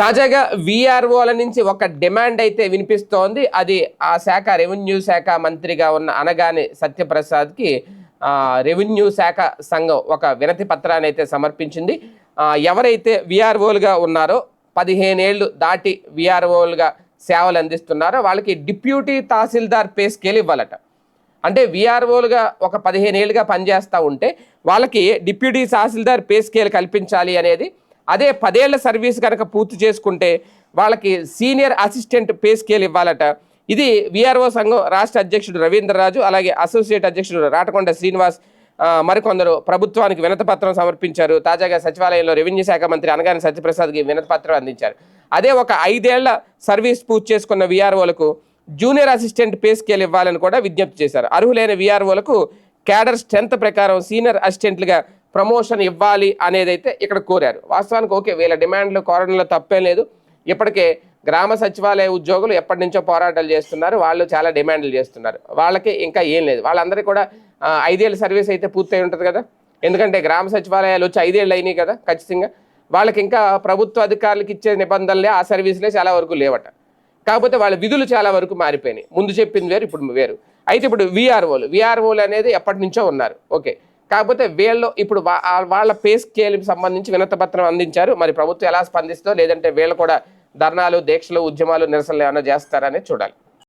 తాజాగా విఆర్ఓల నుంచి ఒక డిమాండ్ అయితే వినిపిస్తోంది. అది ఆ శాఖ రెవెన్యూ శాఖ మంత్రిగా ఉన్న అనగాని సత్యప్రసాద్కి రెవెన్యూ శాఖ సంఘం ఒక వినతి పత్రాన్ని అయితే సమర్పించింది. ఎవరైతే విఆర్ఓలుగా ఉన్నారో పదిహేనేళ్ళు దాటి విఆర్ఓలుగా సేవలు అందిస్తున్నారో వాళ్ళకి డిప్యూటీ తహసీల్దార్ పే స్కేల్ ఇవ్వాలట. అంటే విఆర్ఓలుగా ఒక పదిహేను ఏళ్ళుగా పనిచేస్తూ ఉంటే వాళ్ళకి డిప్యూటీ తహసీల్దార్ పే స్కేల్ కల్పించాలి అనేది అదే పదేళ్ళ సర్వీస్ కనుక పూర్తి చేసుకుంటే వాళ్ళకి సీనియర్ అసిస్టెంట్ పే స్కేల్ ఇవ్వాలట. ఇది విఆర్ఓ సంఘం రాష్ట్ర అధ్యక్షుడు రవీంద్రరాజు అలాగే అసోసియేట్ అధ్యక్షుడు రాటకొండ శ్రీనివాస్ మరికొందరు ప్రభుత్వానికి వినతపత్రం సమర్పించారు. తాజాగా సచివాలయంలో రెవెన్యూ శాఖ మంత్రి అనగాని సత్యప్రసాద్కి వినతపత్రం అందించారు. అదే ఒక ఐదేళ్ళ సర్వీస్ పూర్తి చేసుకున్న విఆర్ఓలకు జూనియర్ అసిస్టెంట్ పే స్కేల్ ఇవ్వాలని కూడా విజ్ఞప్తి చేశారు. అర్హులైన విఆర్ఓలకు క్యాడర్ స్ట్రెంత్ ప్రకారం సీనియర్ అసిస్టెంట్లుగా ప్రమోషన్ ఇవ్వాలి అనేది అయితే ఇక్కడ కోరారు. వాస్తవానికి ఓకే వీళ్ళ డిమాండ్లు కోరడంలో తప్పేం లేదు. ఇప్పటికే గ్రామ సచివాలయ ఉద్యోగులు ఎప్పటి నుంచో పోరాటాలు చేస్తున్నారు. వాళ్ళు చాలా డిమాండ్లు చేస్తున్నారు. వాళ్ళకి ఇంకా ఏం లేదు. వాళ్ళందరికీ కూడా ఐదేళ్ళ సర్వీస్ అయితే పూర్తయి ఉంటుంది కదా. ఎందుకంటే గ్రామ సచివాలయాలు వచ్చి ఐదేళ్ళు అయినాయి కదా ఖచ్చితంగా. వాళ్ళకి ఇంకా ప్రభుత్వ అధికారులకు ఇచ్చే నిబంధనలే ఆ సర్వీసులే చాలా వరకు లేవట. కాకపోతే వాళ్ళ విధులు చాలా వరకు మారిపోయినాయి. ముందు చెప్పింది వేరు ఇప్పుడు వేరు. అయితే ఇప్పుడు విఆర్ఓలు విఆర్ఓలు అనేది ఎప్పటి నుంచో ఉన్నారు. ఓకే. కాకపోతే వీళ్ళు ఇప్పుడు వాళ్ళ పే స్కేల్కి సంబంధించి వినతపత్రం అందించారు. మరి ప్రభుత్వం ఎలా స్పందిస్తుందో లేదంటే వీళ్ళు కూడా ధర్నాలు దీక్షలు ఉద్యమాలు నిరసనలు ఏమైనా చేస్తారని చూడాలి.